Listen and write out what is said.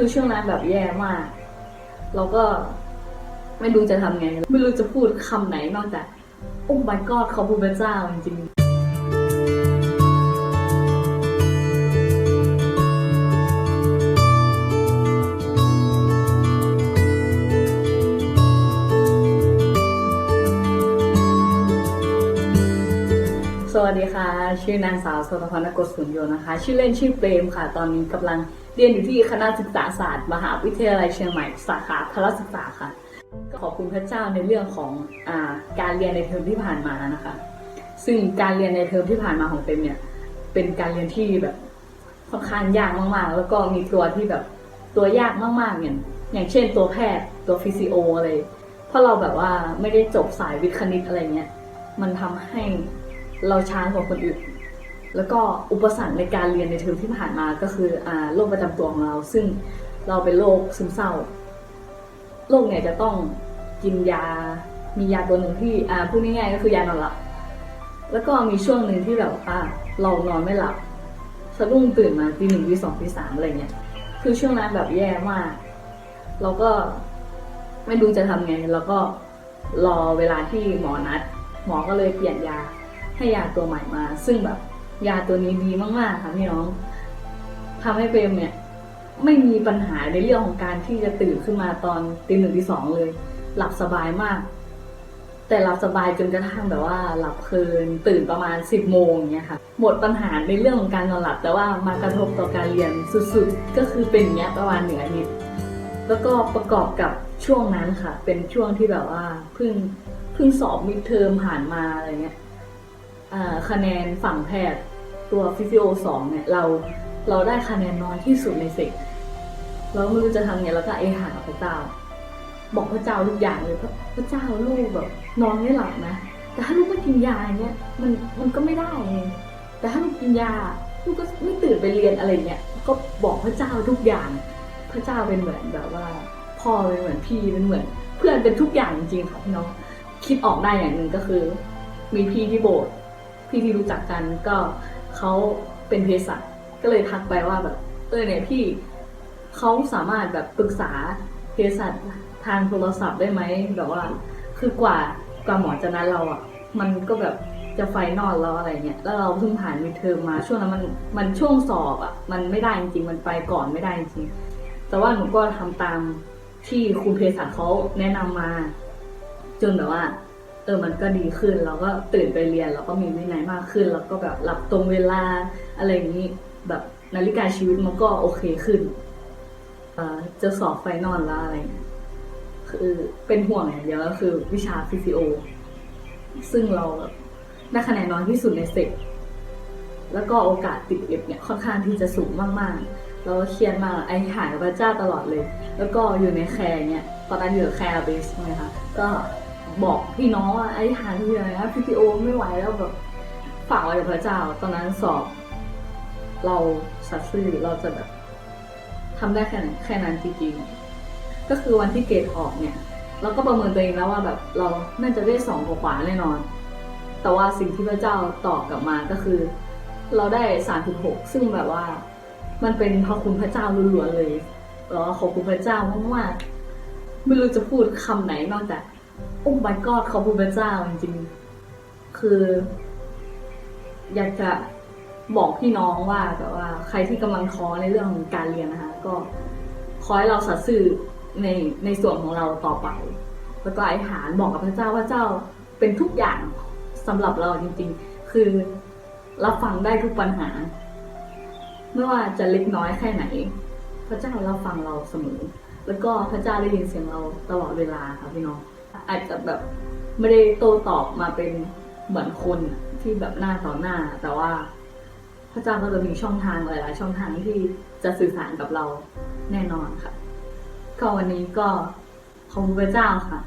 คือช่วงนั้นแบบแย่มาก เราก็ไม่รู้จะทำไง ไม่รู้จะพูดคำไหนนอกจากโอ้ my god เขาพูดพระเจ้าจริงๆ ดีค่ะ ชื่อนางสาวสตพรนกศุนโยนะคะ ชื่อเล่นชื่อเปรมค่ะ ตอนนี้กำลังเรียนอยู่ที่คณะศึกษาศาสตร์ มหาวิทยาลัยเชียงใหม่สาขาพละศึกษาค่ะก็ขอบคุณพระเจ้าในเรื่องของอการเรียนในเทอมที่ผ่านมานะคะ ซึ่งการเรียนในเทอมที่ผ่านมาของเปรมเนี่ยเป็นการเรียนที่แบบค่อนข้างยากมากๆ แล้วก็มีตัวที่แบบตัวยากมากๆอย่างอย่างเช่นตัวแพทย์ตัวฟิสิโออะไรเพราะเราแบบว่าไม่ได้จบสายวิทย์คณิตอะไรเงี้ยมันทำให้ เราช้ากว่าคนอื่น แล้วก็อุปสรรคในการเรียนในเทอมที่ผ่านมาก็คืออโรคประจำตัวของเรา ซึ่งเราเป็นโรคซึมเศร้า โรคเนี่ยจะต้องกินยา มียาตัวหนึ่งที่พูดง่ายๆก็คือยานอนหลับ แล้วก็มีช่วงหนึ่งที่แบบว่าเรานอนไม่หลับสะดุ้งตื่นมาตีหนึ่งตีสองตีสามอะไรเงี้ย คือช่วงนั้นแบบแย่มาก เราก็ไม่รู้จะทำไง แล้วก็รอเวลาที่หมอนัด หมอก็เลยเปลี่ยนยา ให้ยาตัวใหม่มา ซึ่งแบบยาตัวนี้ดีมากๆค่ะพี่น้องทำให้เปรมเนี่ย ไม่มีปัญหาในเรื่องของการที่จะตื่นขึ้นมาตอนตีหนึ่งตีสองเลย หลับสบายมาก แต่หลับสบายจนกระทั่งแบบว่า หลับเพลินตื่นประมาณสิบโมงเงี้ยค่ะหมดปัญหาในเรื่องของการนอนหลับ แต่ว่ามากระทบต่อการเรียนสุดๆ ก็คือเป็นอย่างเงี้ยประมาณหนึ่งอาทิตย์แล้วก็ประกอบกับช่วงนั้นค่ะ เป็นช่วงที่แบบว่าเพิ่งเพิ่งสอบมิดเทอมผ่านมาอะไรเงี้ย คะแนนฝั่งแพทย์ตัวฟิสิโอสองเนี่ยเราเราได้คะแนนน้อยที่สุดในเซกเราไม่รู้จะทำไงแล้วก็เอหาพระเจ้า บอกพระเจ้าทุกอย่างเลยพระพระเจ้าลูกแบบนอนไม่หลับนะแต่ถ้าลูกไม่กินยาอย่างเงี้ยมันมันก็ไม่ได้ไงแต่ถ้าลูกกินยาลูกก็ไม่ตื่นไปเรียนอะไรเงี้ยก็บอกพระเจ้าทุกอย่าง พระเจ้าเป็นเหมือนแบบว่าพ่อเป็นเหมือนพี่เป็นเหมือน เพื่อนเป็นทุกอย่างจริงๆค่ะพี่น้องคิดออกได้อย่างหนึ่งก็คือ มีพี่ที่โบสถ์ พี่ที่รู้จักกันก็เขาเป็นเภสัชก็เลยทักไปว่าแบบเออเนี่ยพี่เขาสามารถแบบปรึกษาเภสัชทางโทรศัพท์ได้ไหมแบบว่า คือกว่ากว่าหมอจะนัดเราอะ มันก็แบบจะไฟนอลแล้วอะไรเงี้ยแล้วเราเพิ่งผ่านมิเทอมมาช่วงนั้นมันมันช่วงสอบอะ มันไม่ได้จริงมันไปก่อนไม่ได้จริงแต่ว่าหนูก็ทำตามที่คุณเภสัชเขาแนะนำมา จนแบบว่า ออมันก็ดีขึ้นเราก็ตื่นไปเรียนเราก็มีวินัยมากขึ้น แล้วก็แบบหลับตรงเวลาอะไรอย่างนี้แบบนาฬิกาชีวิตมันก็โอเคขึ้นเอ่อจะสอบไฟนอลแล้วอะไรเงี้ยคือเป็นห่วงอย่างเดียวก็คือวิชาฟิสิโอ ซึ่งเราแบบได้คะแนนน้อยที่สุดในเซกแล้วก็โอกาสติดเอฟเนี่ยค่อนข้างที่จะสูงมากๆเราก็เครียดมากไอหายพระเจ้าตลอดเลย แล้วก็อยู่ในแคร์เนี่ยตอนนั้นอยู่แคร์เบสใช่ไหมคะก็ บอกพี่น้องว่าไอ้หายที่ไหนนะพีทีโอไม่ไหวแล้วแบบฝากไว้กับพระเจ้า ตอนนั้นสอบ เราสัตย์ซื่อเราจะแบบทำได้แค่ไหนแค่นั้นจริงๆก็คือวันที่เกรดออกเนี่ย เราก็ประเมินตัวเองแล้วว่าแบบเราน่าจะได้สองกว่าแน่นอน แต่ว่าสิ่งที่พระเจ้าตอบกลับมาก็คือ เราได้สามหกซึ่งแบบว่า มันเป็นพระคุณพระเจ้าล้วนๆเลยแล้วขอบคุณพระเจ้ามากๆไม่รู้จะพูดคำไหนนอกจาก โอ้ my god ขอบคุณพระเจ้าจริงๆ คือ อยากจะบอกพี่น้องว่าแบบว่า ใครที่กำลังท้อในเรื่องของการเรียนนะคะ ก็ขอให้เราสัตย์ซื่อในในส่วนของเราต่อไปแล้วก็ไอ้หารบอกกับพระเจ้าว่าเจ้าเป็นทุกอย่างสำหรับเราจริง ๆ คือรับฟังได้ทุกปัญหา ไม่ว่าจะเล็กน้อยแค่ไหน พระเจ้ารับฟังเราเสมอ แล้วก็พระเจ้าได้ยินเสียงเราตลอดเวลาค่ะพี่น้อง อาจจะแบบไม่ได้โต้ตอบมาเป็นเหมือนคนที่แบบหน้าต่อหน้า แต่ว่าพระเจ้าก็จะมีช่องทางหลายๆช่องทางที่จะสื่อสารกับเราแน่นอนค่ะ ก็วันนี้ก็ขอบคุณพระเจ้าค่ะ